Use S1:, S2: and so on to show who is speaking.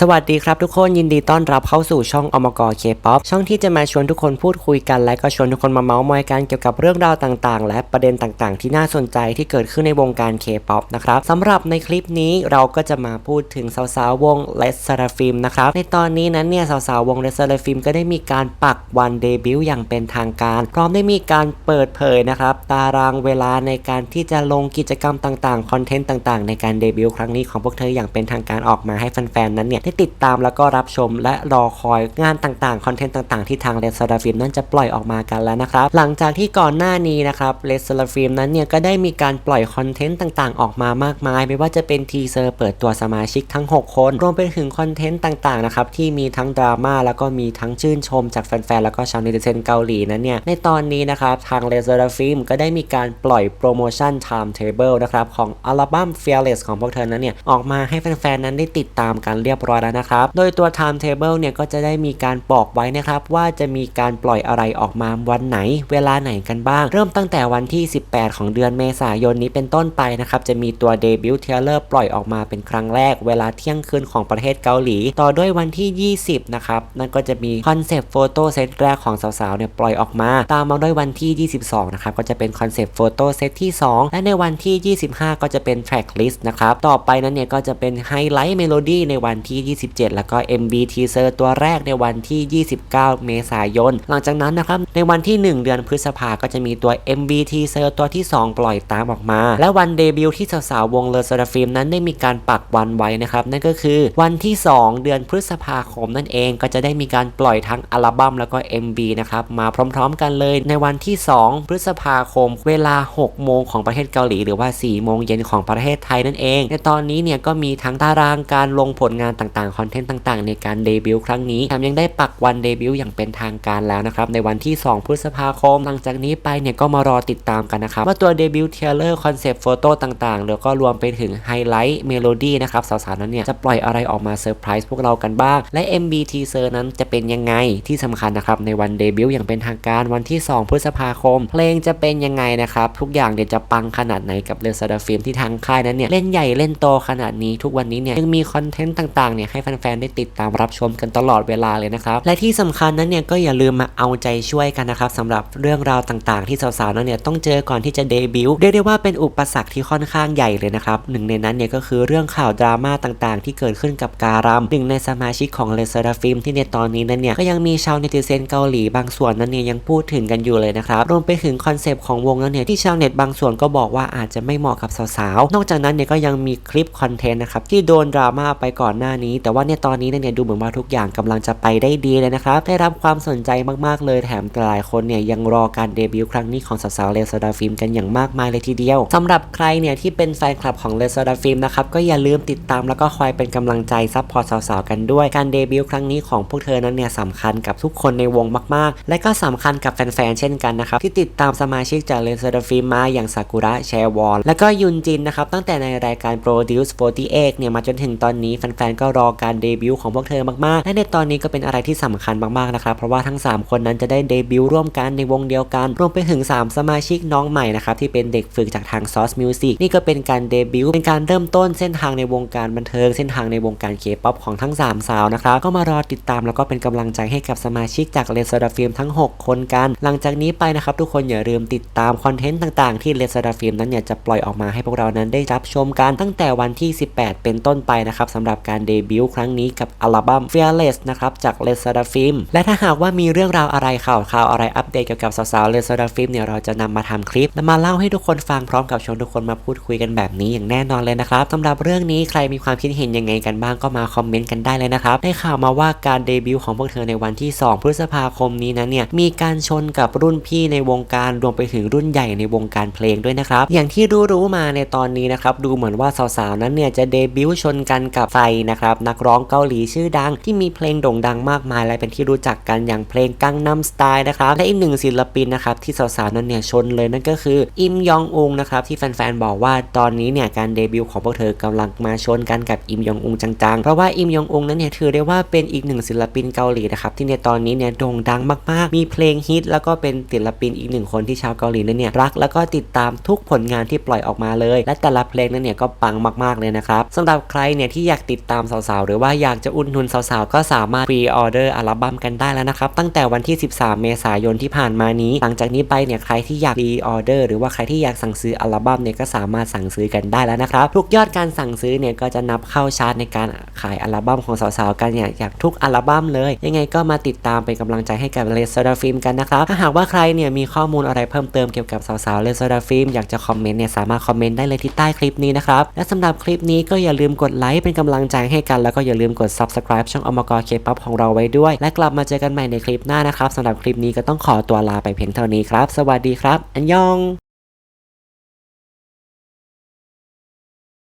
S1: สวัสดีครับทุกคนยินดีต้อนรับเข้าสู่ช่องอมกเคป๊อปช่องที่จะมาชวนทุกคนพูดคุยกันและก็ชวนทุกคนมาเมาส์มอยกันเกี่ยวกับเรื่องราวต่างๆ และประเด็นต่างๆ ที่น่าสนใจที่เกิดขึ้นในวงการเคป๊อปนะครับสำหรับในคลิปนี้เราก็จะมาพูดถึงสาวๆวงเลสซาราฟิมนะครับในตอนนี้นั้นเนี่ยสาวๆวงเลสซาราฟิมก็ได้มีการปักวันเดบิวต์อย่างเป็นทางการ พร้อมได้มีการเปิดเผยนะครับตารางเวลาในการที่จะลงกิจกรรมต่างๆคอนเทนต์ต่างๆ ในการเดบิวต์ครั้งนี้ของพวกเธออย่างเป็นทางการออกมาให้แฟนๆนั้นเนี่ยได้ติดตามแล้วก็รับชม และรอคอยงานต่างๆ คอนเทนต์ต่างๆ ที่ทางเลสซาฟิมนั้นจะปล่อยออกมากันแล้วนะครับ หลังจากที่ก่อนหน้านี้นะครับเลสซาฟิมนั้นเนี่ยก็ได้มีการปล่อยคอนเทนต์ต่างๆ ออกมามากมาย ไม่ว่าจะเป็นทีเซอร์เปิดตัวสมาชิกทั้ง 6 คน รวมไปถึงคอนเทนต์ต่างๆนะครับที่มีทั้งดราม่าแล้วก็มีทั้งชื่นชมจากแฟนๆแล้วก็ชาวเน็ตเซนเกาหลีนั้นเนี่ยในตอนนี้นะครับทางเลสซาฟิมก็ได้มีการปล่อยโปรโมชั่นไทม์เทเบิลนะครับของอัลบั้ม Fearless ของพวกเธอนั้นเนี่ยออกมาให้แฟนๆนั้นได้ติดตามกันเรียบร้อยแล้วนะครับ โดยตัว Timetable เนี่ยก็จะได้มีการบอกไว้นะครับ ว่าจะมีการปล่อยอะไรออกมาวันไหน เวลาไหนกันบ้าง เริ่มตั้งแต่วันที่ 18 ของเดือนเมษายนนี้เป็นต้นไปนะครับ จะมีตัวเดบิวต์เทเลอร์ปล่อยออกมาเป็นครั้งแรก เวลาเที่ยงคืนของประเทศเกาหลี ต่อด้วยวันที่ 20 นะครับ นั่นก็จะมีคอนเซปต์โฟโต้เซตแรกของสาวๆเนี่ยปล่อยออกมา ตามมาด้วยวันที่ 22 นะครับ ก็จะเป็นคอนเซปต์โฟโต้เซตที่ 2 และในวันที่ 25 ก็จะเป็นแทร็กลิสต์นะครับ ต่อไปนั้นเนี่ยก็จะเป็นไฮไลท์เมโลดี้ในวันที่27 แล้วก็ MB ทีเซอร์ตัวแรกในวันที่ 29 เมษายน หลังจากนั้นนะครับ ในวันที่ 1 เดือนพฤษภาก็จะมีตัว MV ทีเซอร์ตัวที่ 2 ปล่อยตามออกมา และวันเดบิวต์ที่สาวๆวงเลอร์ซาฟิล์มนั้นได้มีการปักวันไว้นะครับ นั่นก็คือวันที่ 2 เดือนพฤษภาคมนั่นเองก็จะได้มีการปล่อยทั้งอัลบั้มแล้วก็ MV นะครับมาพร้อมๆ กันเลย ในวันที่ 2 พฤษภาคม เวลา 6 โมงของประเทศเกาหลี หรือว่า 4 โมงเย็นของประเทศไทยนั่นเอง ในตอนนี้เนี่ยก็มีทั้งตารางการลงผลงานต่างๆ คอนเทนต์ต่างๆ ในการเดบิวต์ครั้งนี้แถมยังได้ปักวันเดบิวต์อย่างเป็นทางการแล้วนะครับในวันที่ 2 พฤษภาคม หลังจากนี้ไปเนี่ยก็มารอติดตามกันนะครับว่าตัวเดบิวต์เทเลอร์คอนเซปต์โฟโต้ต่างๆ แล้วก็รวมไปถึงไฮไลท์เมโลดี้นะครับสาวๆนั้นเนี่ยจะปล่อยอะไรออกมาเซอร์ไพรส์พวกเรากันบ้าง และ MB ทีเซอร์นั้นจะเป็นยังไงที่สำคัญนะครับในวันเดบิวต์อย่างเป็นทางการวันที่ 2 พฤษภาคม เพลงจะเป็นยังไงนะครับทุกอย่างเดี๋ยวจะปังขนาดไหนกับเรซาดาฟิล์มที่ทางค่ายนั้นเนี่ยเล่นใหญ่เล่นโตขนาดนี้ทุกวันนี้เนี่ยยังมีคอนเทนต์ต่างๆเนี่ยให้แฟนๆได้ติดตามรับชมกันตลอดเวลาเลยนะครับและที่สำคัญนั้นเนี่ยก็อย่าลืมมาเอาใจช่วยกันนะครับสำหรับเรื่องราวต่างๆ ที่สาวๆนั้นเนี่ยต้องเจอก่อนที่จะเดบิวต์เรียกได้ว่าเป็นอุปสรรคที่ค่อนข้างใหญ่เลยนะครับหนึ่งในนั้นเนี่ยก็คือเรื่องข่าวดราม่าต่างๆ ที่เกิดขึ้นกับการัมหนึ่งในสมาชิกของเลเซอร์ฟิล์มที่ในตอนนี้นั้นเนี่ยก็ยังมีชาวเนติเซนเกาหลีบางส่วนนั้นเนี่ยยังพูดถึงกันอยู่เลยนะครับรวมไปถึงคอนเซปต์ของวงนั้นเนี่ยที่ชาวเน็ตบางส่วนก็บอกว่าอาจจะไม่เหมาะกับสาวๆนอกจากนั้นเนี่ยก็ยังมีคลิปคอนเทนต์นะครับที่โดนดราม่าไปก่อนหน้านี้แต่ว่าเนี่ยตอนนี้เนี่ยดูเหมือนว่าทุกอย่างกำลังจะไปได้ดีเลยนะครับได้รับความสนใจมากๆเลยแถมหลายคนเนี่ยยังรอการเดบิวต์ครั้งนี้ของสาวๆเลซาดาฟิล์มกันอย่างมากมายเลยทีเดียวสำหรับใครเนี่ยที่เป็นแฟนคลับของเลซาดาฟิล์มนะครับก็อย่าลืมติดตามแล้วก็คอยเป็นกำลังใจซัพพอร์ตสาวๆกันด้วยการเดบิวต์ครั้งนี้ของพวกเธอนั้นเนี่ยสำคัญกับทุกคนในวงมากๆ และก็สำคัญกับแฟนๆเช่นกันนะครับที่ติดตามสมาชิกจากเลซาดาฟิล์มมาอย่างซากุระแชวอนและก็ยุนจินนะครับตั้งแต่ในรายการ Produce 48เนี่ยมาจนถึงตอนนี้แฟนๆก็รอการเดบิวต์ของพวกเธอมากๆ และในตอนนี้ก็เป็นอะไรที่สำคัญมากๆนะครับ เพราะว่าทั้ง 3 คนนั้นจะได้เดบิวต์ร่วมกันในวงเดียวกัน รวมไปถึง 3 สมาชิกน้องใหม่นะครับที่เป็นเด็กฝึกจากทาง Source Music นี่ก็เป็นการเดบิวต์เป็นการเริ่มต้นเส้นทางในวงการบันเทิงเส้นทางในวงการเคป๊อปของทั้ง 3 สาวนะครับก็มารอติดตามแล้วก็เป็นกำลังใจให้กับสมาชิกจากเลซาดาฟิล์มทั้ง 6 คนกัน หลังจากนี้ไปนะครับทุกคนอย่าลืมติดตามคอนเทนต์ต่างๆ ที่เลซาดาฟิล์มนั้นเนี่ยจะปล่อยออกมาให้พวกเรานั้นได้รับชมกันตั้งแต่วันที่ 18 เป็นต้นไปนะครับสำหรับการเดบวต์ครั้งนี้กับอัลบั้ม Fearless นะครับจากเลซาดาฟิล์มและถ้าหากว่ามีเรื่องราวอะไรข่าวข่าวอะไรอัปเดตเกี่ยวกับสาวๆเลซาดาฟิล์มเนี่ยเราจะนำมาทำคลิปและมาเล่าให้ทุกคนฟังพร้อมกับชวนทุกคนมาพูดคุยกันแบบนี้อย่างแน่นอนเลยนะครับสำหรับเรื่องนี้ใครมีความคิดเห็นยังไงกันบ้างก็มาคอมเมนต์กันได้เลยนะครับได้ข่าวมาว่าการเดบิวต์ของพวกเธอในวันที่ 2 พฤษภาคมนี้นั้นเนี่ยมีการชนกับรุ่นพี่ในวงการรวมไปถึงรุ่นใหญ่ในวงการเพลงด้วยนะครับอย่างที่รู้ๆมาในตอนนี้นะครับดูเหมือนว่าสาวๆนั้นเนี่ยจะเดบิวต์ชนกันกับไฟนะครับนักร้องเกาหลีชื่อดัง ที่มีเพลงโด่งดังมากมาย และเป็นที่รู้จักกันอย่างเพลงกังนัมสไตล์นะครับและอีกหนึ่งศิลปินนะครับที่สาวๆนั้นเนี่ยชนเลยนั่นก็คืออิมยองอุงนะครับที่แฟนๆบอกว่าตอนนี้เนี่ยการเดบิวต์ของพวกเธอกำลังมาชนกันกับอิมยองอุงจังๆ เพราะว่าอิมยองอุงนั้นเนี่ยถือได้ว่าเป็นอีกหนึ่งศิลปินเกาหลีนะครับที่ในตอนนี้เนี่ยโด่งดังมากๆ มีเพลงฮิตแล้วก็เป็นศิลปินอีกหนึ่งคนที่ชาวเกาหลีนั้นเนี่ยรักแล้วก็ติดตามทุกผลงานที่ปล่อยออกมาเลย และแต่ละเพลงนั้นเนี่ยก็ปังมากๆเลยนะครับสำหรับใครเนี่ยที่อยากติดตามสาวๆ หรือว่าอยากจะอุดหนุนสาวๆ ก็สามารถพรีออเดอร์อัลบั้มกันได้แล้วนะครับ ตั้งแต่วันที่ 13 เมษายนที่ผ่านมานี้ หลังจากนี้ไปเนี่ยใครที่อยากพรีออเดอร์หรือว่าใครที่อยากสั่งซื้ออัลบั้มเนี่ยก็สามารถสั่งซื้อกันได้แล้วนะครับทุกยอดการสั่งซื้อเนี่ยก็จะนับเข้าชาร์ตในการขายอัลบั้มของสาวๆ กันเนี่ยอย่างทุกอัลบั้มเลย ยังไงก็มาติดตามเป็นกำลังใจให้กับเลสดาฟิล์มกันนะครับถ้าหากว่าใครเนี่ยมีข้อมูลอะไรเพิ่มเติมเกี่ยวกับสาวๆเลสดาฟิล์มอยากจะคอมเมนต์เนี่ยสามารถคอมเมนต์ได้เลยที่ใต้คลิปนี้นะครับและสำหรับคลิปนี้ก็อย่าลืมกดไลค์เป็นกำลังใจให้กันแล้วก็อย่าลืมกด subscribe ช่องอมกรเคป๊อปของเราไว้ด้วย และกลับมาเจอกันใหม่ในคลิปหน้านะครับสำหรับคลิปนี้ก็ต้องขอตัวลาไปเพียงเท่านี้ครับ สวัสดีครับ อันยอง